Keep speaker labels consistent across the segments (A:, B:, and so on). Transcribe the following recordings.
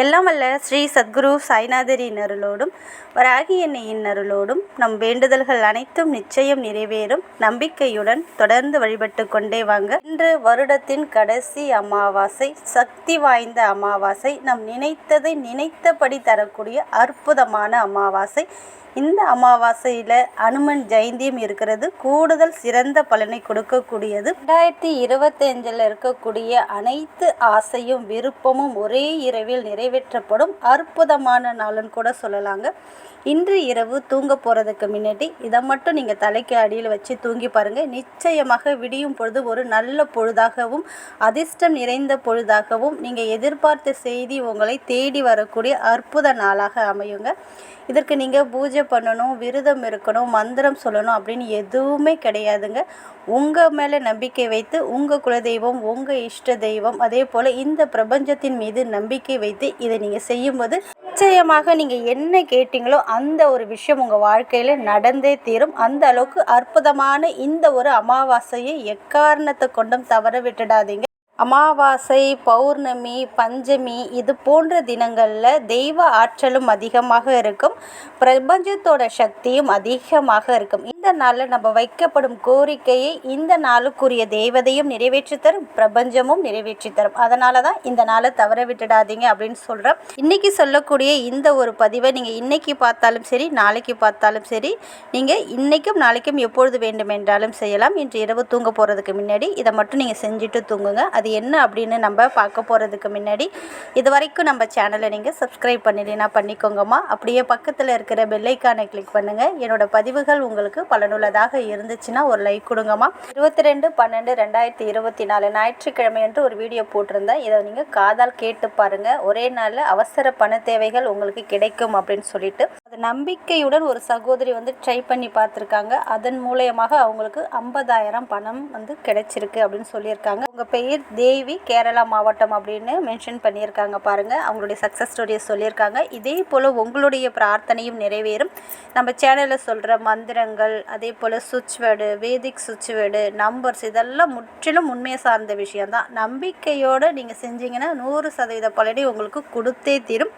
A: எல்லாம் வல்ல ஸ்ரீ சத்குரு சாய்நாதரின் அருளோடும் வராகி எண்ணெயின் அருளோடும் நம் வேண்டுதல்கள் அனைத்தும் நிச்சயம் நிறைவேறும். நம்பிக்கையுடன் தொடர்ந்து வழிபட்டு கொண்டே வாங்க. இன்று வருடத்தின் கடைசி அமாவாசை சக்தி வாய்ந்த அமாவாசை நம் நினைத்ததை நினைத்தபடி தரக்கூடிய அற்புதமான அமாவாசை. இந்த அமாவாசையில் அனுமன் ஜெயந்தியும் இருக்கிறது. கூடுதல் சிறந்த பலனை கொடுக்கக்கூடியது. ரெண்டாயிரத்தி இருபத்தஞ்சில் இருக்கக்கூடிய அனைத்து ஆசையும் விருப்பமும் ஒரே இரவில் நிறை நிறைவேற்றப்படும். அற்புதமான நாளுன்னு கூட சொல்லலாங்க. இன்று இரவு தூங்க போகிறதுக்கு முன்னாடி இதை மட்டும் நீங்கள் தலைக்கு அடியில் வச்சு தூங்கி பாருங்கள் நிச்சயமாக விடியும் பொழுது ஒரு நல்ல பொழுதாகவும் அதிர்ஷ்டம் நிறைந்த பொழுதாகவும் நீங்கள் எதிர்பார்த்த செய்தி உங்களை தேடி வரக்கூடிய அற்புத நாளாக அமையுங்க. இதற்கு நீங்கள் பூஜை பண்ணணும் விரதம் இருக்கணும் மந்திரம் சொல்லணும் அப்படின்னு எதுவுமே கிடையாதுங்க. உங்கள் மேலே நம்பிக்கை வைத்து உங்கள் குலதெய்வம் உங்கள் இஷ்ட தெய்வம் அதே போல் இந்த பிரபஞ்சத்தின் மீது நம்பிக்கை வைத்து இதை நீங்கள் செய்யும்போது நிச்சயமாக நீங்கள் என்ன கேட்டீங்களோ அந்த ஒரு விஷயம் உங்கள் வாழ்க்கையில் நடந்தே தீரும். அந்த அளவுக்கு அற்புதமான இந்த ஒரு அமாவாசையை எக்காரணத்தை கொண்டும் தவற விட்டுடாதீங்க. அமாவாசை பௌர்ணமி பஞ்சமி இது போன்ற தினங்களில் தெய்வ ஆற்றலும் அதிகமாக இருக்கும். பிரபஞ்சத்தோட சக்தியும் அதிகமாக இருக்கும். இந்த நாளில் நம்ம வைக்கப்படும் கோரிக்கையை இந்த நாளுக்குரிய தெய்வதையும் நிறைவேற்றி தரும் பிரபஞ்சமும் நிறைவேற்றி தரும். அதனால தான் இந்த நாளை தவற விட்டுடாதீங்க அப்படின்னு சொல்கிறோம் இன்றைக்கி சொல்லக்கூடிய இந்த ஒரு பதிவை நீங்கள் இன்றைக்கி பார்த்தாலும் சரி நாளைக்கு பார்த்தாலும் சரி நீங்கள் இன்றைக்கும் நாளைக்கும் எப்பொழுது வேண்டுமென்றாலும் செய்யலாம். இன்று இரவு தூங்க போகிறதுக்கு முன்னாடி இதை மட்டும் நீங்கள் செஞ்சுட்டு தூங்குங்க. அது அது என்ன அப்படின்னு நம்ம பார்க்க போகிறதுக்கு முன்னாடி இது வரைக்கும் நம்ம சேனலை நீங்கள் சப்ஸ்கிரைப் பண்ணிடலாம் பண்ணிக்கோங்கம்மா. அப்படியே பக்கத்தில் இருக்கிற பெல்லைக்கானை கிளிக் பண்ணுங்கள் என்னோடய பதிவுகள் உங்களுக்கு பலனுள்ளதாக இருந்துச்சுன்னா ஒரு லைக் கொடுங்கம்மா. இருபத்தி ரெண்டு பன்னெண்டு ரெண்டாயிரத்தி இருபத்தி நாலு ஞாயிற்றுக்கிழமை என்று ஒரு வீடியோ போட்டிருந்தேன். இதை நீங்கள் காதால் கேட்டு பாருங்கள் ஒரே நாளில் அவசர பண தேவைகள் உங்களுக்கு கிடைக்கும் அப்படின்னு சொல்லிட்டு. அது நம்பிக்கையுடன் ஒரு சகோதரி வந்து ட்ரை பண்ணி பார்த்துருக்காங்க. அதன் மூலயமாக அவங்களுக்கு ஐம்பதாயிரம் பணம் வந்து கிடைச்சிருக்கு அப்படின்னு சொல்லியிருக்காங்க. உங்கள் பெயர் தேவி கேரளா மாவட்டம் அப்படின்னு மென்ஷன் பண்ணியிருக்காங்க பாருங்கள் அவங்களுடைய சக்ஸஸ் ஸ்டோரியை சொல்லியிருக்காங்க. இதே போல் உங்களுடைய பிரார்த்தனையும் நிறைவேறும். நம்ம சேனலில் சொல்கிற மந்திரங்கள் அதே போல் சுவிட்ச் வேர்டு வேதிக் சுவிட்ச் வேர்டு நம்பர்ஸ் இதெல்லாம் முற்றிலும் உண்மையை சார்ந்த விஷயம்தான். நம்பிக்கையோடு நீங்கள் செஞ்சீங்கன்னா நூறு சதவீத பலனை உங்களுக்கு கொடுத்தே தீரும்.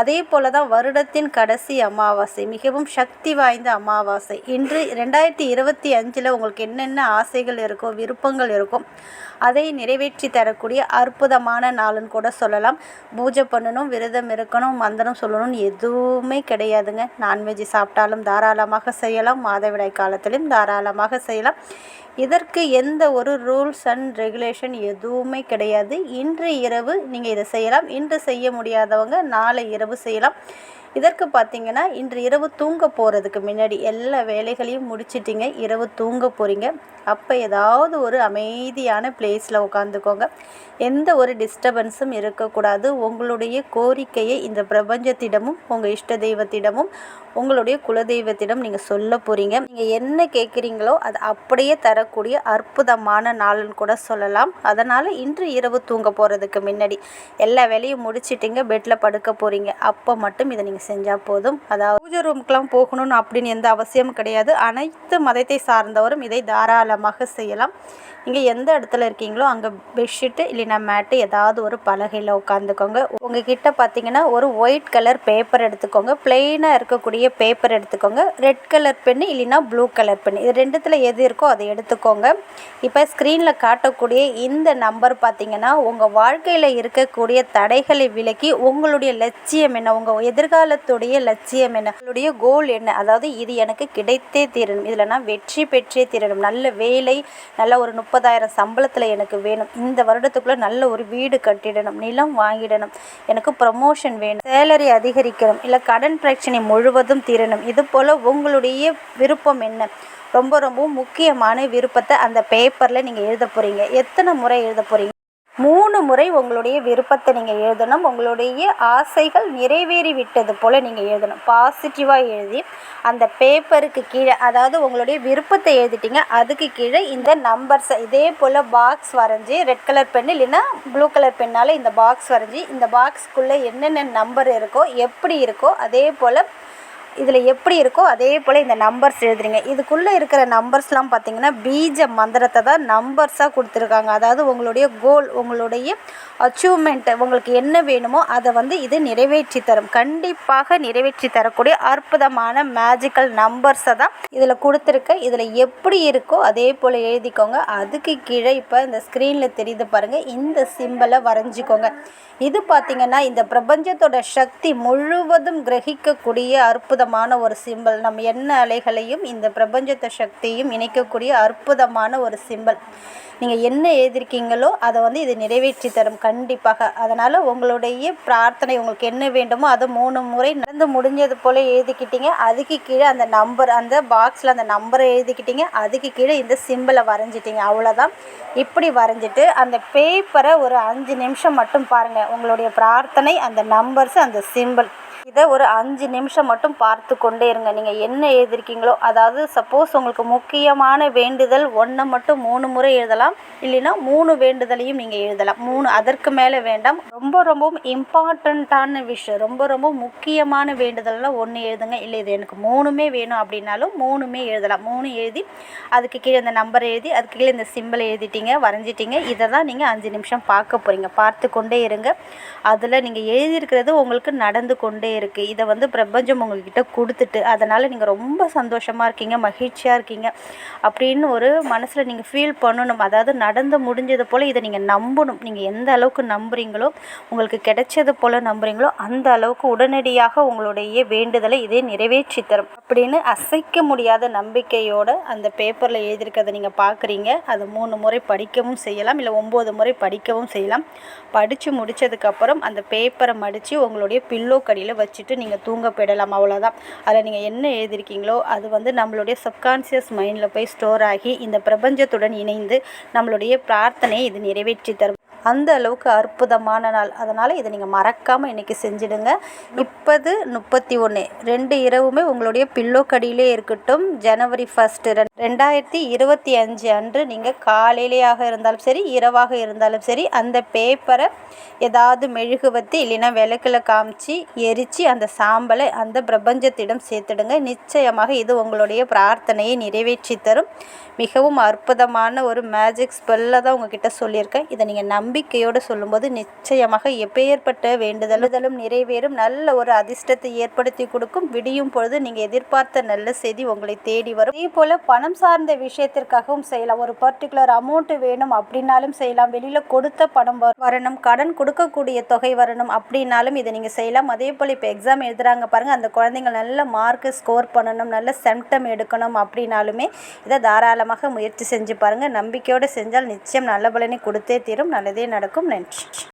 A: அதே போல தான் வருடத்தின் கடைசி அமாவாசை மிகவும் சக்தி வாய்ந்த அமாவாசை. இன்று ரெண்டாயிரத்தி இருபத்தி அஞ்சில் உங்களுக்கு என்னென்ன ஆசைகள் இருக்கோ விருப்பங்கள் இருக்கும் அதை நிறைவேற்றி தரக்கூடிய அற்புதமான நாளுன்னு கூட சொல்லலாம். பூஜை பண்ணணும் விரதம் இருக்கணும் மந்திரம் சொல்லணும்னு எதுவுமே கிடையாதுங்க. நான்வெஜ் சாப்பிட்டாலும் தாராளமாக செய்யலாம். மாதவிடாய் காலத்திலும் தாராளமாக செய்யலாம். இதற்கு எந்த ஒரு ரூல்ஸ் அண்ட் ரெகுலேஷன் எதுவுமே கிடையாது. இன்று இரவு நீங்கள் இதை செய்யலாம். இன்று செய்ய முடியாதவங்க நாளை இரவு செய்யலாம். இதற்கு பார்த்தீங்கன்னா இன்று இரவு தூங்க போகிறதுக்கு முன்னாடி எல்லா வேலைகளையும் முடிச்சிட்டிங்க. இரவு தூங்க போகிறீங்க அப்போ ஏதாவது ஒரு அமைதியான பிளேஸில் உட்காந்துக்கோங்க எந்த ஒரு டிஸ்டர்பன்ஸும் இருக்கக்கூடாது. உங்களுடைய கோரிக்கையை இந்த பிரபஞ்சத்திடமும் உங்கள் இஷ்ட தெய்வத்திடமும் உங்களுடைய குலதெய்வத்திடம் நீங்கள் சொல்ல போகிறீங்க நீங்கள் என்ன கேட்குறீங்களோ அது அப்படியே வரக்கூடிய அற்புதமான நாள்னு கூட சொல்லலாம். அதனால் இன்று இரவு தூங்க போகிறதுக்கு முன்னாடி எல்லா வேலையும் முடிச்சிட்டிங்க பெட்டில் படுக்க போகிறீங்க அப்போ மட்டும் இதை நீங்கள் செஞ்சால் போதும். அதாவது பூஜை ரூமுக்கெலாம் போகணும்னு அப்படின்னு எந்த அவசியமும் கிடையாது. அனைத்து மதத்தை சார்ந்தவரும் இதை தாராளமாக செய்யலாம். நீங்கள் எந்த இடத்துல இருக்கீங்களோ அங்கே பெட்ஷீட்டு இல்லைன்னா மேட்டு ஏதாவது ஒரு பலகையில் உட்காந்துக்கோங்க உங்ககிட்ட பார்த்தீங்கன்னா ஒரு ஒயிட் கலர் பேப்பர் எடுத்துக்கோங்க. பிளெயினாக இருக்கக்கூடிய பேப்பர் எடுத்துக்கோங்க. ரெட் கலர் பென்னு இல்லைன்னா ப்ளூ கலர் பென்னு இது ரெண்டுத்தில் எது இருக்கோ அதை எடுத்து எடுத்துக்கோங்க இப்போ ஸ்க்ரீனில் காட்டக்கூடிய இந்த நம்பர் பார்த்தீங்கன்னா உங்கள் வாழ்க்கையில் இருக்கக்கூடிய தடைகளை விலக்கி உங்களுடைய லட்சியம் என்ன? உங்கள் எதிர்காலத்துடைய லட்சியம் என்ன? உங்களுடைய கோல் என்ன? அதாவது இது எனக்கு கிடைத்தே தீரணும். இதில் நான் வெற்றி பெற்றே தீரணும். நல்ல வேலை நல்ல ஒரு முப்பதாயிரம் சம்பளத்தில் எனக்கு வேணும். இந்த வருடத்துக்குள்ளே நல்ல ஒரு வீடு கட்டிடணும். நிலம் வாங்கிடணும். எனக்கு ப்ரமோஷன் வேணும். சேலரி அதிகரிக்கணும். இல்லை கடன் பிரச்சனை முழுவதும் தீரணும். இது போல் உங்களுடைய விருப்பம் என்ன? ரொம்ப ரொம்ப முக்கியமான விருப்பத்தை அந்த பேப்பரில் நீங்கள் எழுத போகிறீங்க எத்தனை முறை எழுத போகிறீங்க மூணு முறை உங்களுடைய விருப்பத்தை நீங்கள் எழுதணும். உங்களுடைய ஆசைகள் நிறைவேறி விட்டது போல் நீங்கள் எழுதணும். பாசிட்டிவாக எழுதி அந்த பேப்பருக்கு கீழே அதாவது உங்களுடைய விருப்பத்தை எழுதிட்டீங்க. அதுக்கு கீழே இந்த நம்பர்ஸை இதே போல் பாக்ஸ் வரைஞ்சி ரெட் கலர் பென் இல்லைன்னா ப்ளூ கலர் பென்னால் இந்த பாக்ஸ் வரைஞ்சி இந்த பாக்ஸ்க்குள்ளே என்னென்ன நம்பர் இருக்கோ எப்படி இருக்கோ அதே போல் இதில் எப்படி இருக்கோ அதே போல் இந்த நம்பர்ஸ் எழுதுறீங்க. இதுக்குள்ளே இருக்கிற நம்பர்ஸ்லாம் பார்த்தீங்கன்னா பீஜ மந்திரத்தை தான் நம்பர்ஸாக கொடுத்துருக்காங்க. அதாவது உங்களுடைய கோல் உங்களுடைய அச்சீவ்மெண்ட்டு உங்களுக்கு என்ன வேணுமோ அதை வந்து இது நிறைவேற்றி தரும். கண்டிப்பாக நிறைவேற்றி தரக்கூடிய அற்புதமான மேஜிக்கல் நம்பர்ஸை தான் இதில் கொடுத்துருக்க. இதில் எப்படி இருக்கோ அதே போல் எழுதிக்கோங்க. அதுக்கு கீழே இப்போ இந்த ஸ்க்ரீனில் தெரியுது பாருங்கள் இந்த சிம்பிளை வரைஞ்சிக்கோங்க. இது பார்த்திங்கன்னா இந்த பிரபஞ்சத்தோட சக்தி முழுவதும் கிரகிக்கக்கூடிய அற்புதம். அற்புதமான ஒரு சிம்பிள் நம்ம எண்ண அலைகளையும் இந்த பிரபஞ்சத்தை சக்தியும் இணைக்கக்கூடிய அற்புதமான ஒரு சிம்பிள் நீங்கள் என்ன எழுதியிருக்கீங்களோ அதை வந்து இது நிறைவேற்றி தரும் கண்டிப்பாக. அதனால் உங்களுடைய பிரார்த்தனை உங்களுக்கு என்ன வேண்டுமோ அதை மூணு முறை நடந்து முடிஞ்சது போல் எழுதிக்கிட்டீங்க. அதுக்கு கீழே அந்த நம்பர் அந்த பாக்ஸில் அந்த நம்பரை எழுதிக்கிட்டீங்க. அதுக்கு கீழே இந்த சிம்பிளை வரைஞ்சிட்டிங்க. அவ்வளோதான் இப்படி வரைஞ்சிட்டு அந்த பேப்பரை ஒரு அஞ்சு நிமிஷம் மட்டும் பாருங்கள் உங்களுடைய பிரார்த்தனை அந்த நம்பர்ஸ் அந்த சிம்பிள் இதை ஒரு அஞ்சு நிமிஷம் மட்டும் பார்த்து கொண்டே இருங்க. நீங்கள் என்ன எழுதிருக்கீங்களோ அதாவது சப்போஸ் உங்களுக்கு முக்கியமான வேண்டுதல் ஒன்றை மட்டும் மூணு முறை எழுதலாம் இல்லைன்னா மூணு வேண்டுதலையும் நீங்கள் எழுதலாம். மூணு அதற்கு மேலே வேண்டாம். ரொம்ப ரொம்பவும் இம்பார்ட்டண்ட்டான விஷயம் ரொம்ப ரொம்ப முக்கியமான வேண்டுதலில் ஒன்று எழுதுங்க. இல்லை இது எனக்கு மூணுமே வேணும் அப்படின்னாலும் மூணுமே எழுதலாம். மூணு எழுதி அதுக்கு கீழே இந்த நம்பர் எழுதி அதுக்கு கீழே இந்த சிம்பிள் எழுதிட்டீங்க வரைஞ்சிட்டிங்க. இதை தான் நீங்கள் அஞ்சு நிமிஷம் பார்க்க போகிறீங்க பார்த்து கொண்டே இருங்க. அதில் நீங்கள் எழுதியிருக்கிறது உங்களுக்கு நடந்து கொண்டே இருக்குது இதை வந்து பிரபஞ்சம் உங்கள்கிட்ட கொடுத்துட்டு அதனால் நீங்கள் ரொம்ப சந்தோஷமாக இருக்கீங்க மகிழ்ச்சியாக இருக்கீங்க அப்படின்னு ஒரு மனசில் நீங்கள் ஃபீல் பண்ணணும். அதாவது நடந்து முடிஞ்சது போல் இதை நீங்கள் நம்பணும். நீங்கள் எந்த அளவுக்கு நம்புகிறீங்களோ உங்களுக்கு கிடைச்சது போல் நம்புறீங்களோ அந்த அளவுக்கு உடனடியாக உங்களுடைய வேண்டுதலை இதே நிறைவேற்றி தரும் அப்படின்னு அசைக்க முடியாத நம்பிக்கையோடு அந்த பேப்பரில் எழுதியிருக்கிறத நீங்கள் பார்க்குறீங்க. அதை மூணு முறை படிக்கவும் செய்யலாம். இல்லை ஒம்பது முறை படிக்கவும் செய்யலாம். படித்து முடித்ததுக்கப்புறம் அந்த பேப்பரை மடித்து உங்களுடைய பில்லோ கடியில் வச்சு வச்சுட்டு நீங்கள் தூங்க போயிடலாம் அவ்வளோதான் அதில் நீங்கள் என்ன எழுதியிருக்கீங்களோ அது வந்து நம்மளுடைய சப்கான்சியஸ் மைண்டில் போய் ஸ்டோர் ஆகி இந்த பிரபஞ்சத்துடன் இணைந்து நம்மளுடைய பிரார்த்தனையை இது நிறைவேற்றி தரும். அந்த அளவுக்கு அற்புதமான நாள். அதனால் இதை நீங்கள் மறக்காமல் இன்றைக்கி செஞ்சிடுங்க. முப்பது முப்பத்தி ஒன்று ரெண்டு இரவுமே உங்களுடைய பில்லோ கடியிலே இருக்கட்டும். ஜனவரி ஃபஸ்ட்டு ரெண்டாயிரத்தி இருபத்தி அஞ்சு அன்று நீங்கள் காலையிலேயாக இருந்தாலும் சரி இரவாக இருந்தாலும் சரி அந்த பேப்பரை ஏதாவது மெழுகுவத்தி இல்லைன்னா விளக்கில் காமிச்சு எரித்து அந்த சாம்பலை அந்த பிரபஞ்சத்திடம் சேர்த்துடுங்க. நிச்சயமாக இது உங்களுடைய பிரார்த்தனையை நிறைவேற்றி தரும். மிகவும் அற்புதமான ஒரு மேஜிக் ஸ்பெல்லை தான் உங்ககிட்ட சொல்லியிருக்கேன். இதை நீங்கள் நம்பிக்கையோடு சொல்லும்போது நிச்சயமாக எப்பேற்பட்ட வேண்டுதலுதலும் நிறைவேறும். நல்ல ஒரு அதிர்ஷ்டத்தை ஏற்படுத்தி கொடுக்கும். விடியும் பொழுது நீங்கள் எதிர்பார்த்த நல்ல செய்தி உங்களை தேடி வரும். அதே போல் பணம் சார்ந்த விஷயத்திற்காகவும் செய்யலாம். ஒரு பர்டிகுலர் அமௌண்ட்டு வேணும் அப்படின்னாலும் செய்யலாம். வெளியில் கொடுத்த பணம் வரணும். கடன் கொடுக்கக்கூடிய தொகை வரணும் அப்படின்னாலும் இதை நீங்கள் செய்யலாம். அதே போல் இப்போ எக்ஸாம் எழுதுகிறாங்க பாருங்கள் அந்த குழந்தைங்க நல்ல மார்க்கு ஸ்கோர் பண்ணணும். நல்ல செம்டம் எடுக்கணும் அப்படின்னாலுமே இதை தாராளமாக தாராளமாக முயற்சி செஞ்சு பாருங்கள் நம்பிக்கையோடு செஞ்சால் நிச்சயம் நல்ல பலனை கொடுத்தே தீரும். நல்லதே நடக்கும் நன்றி.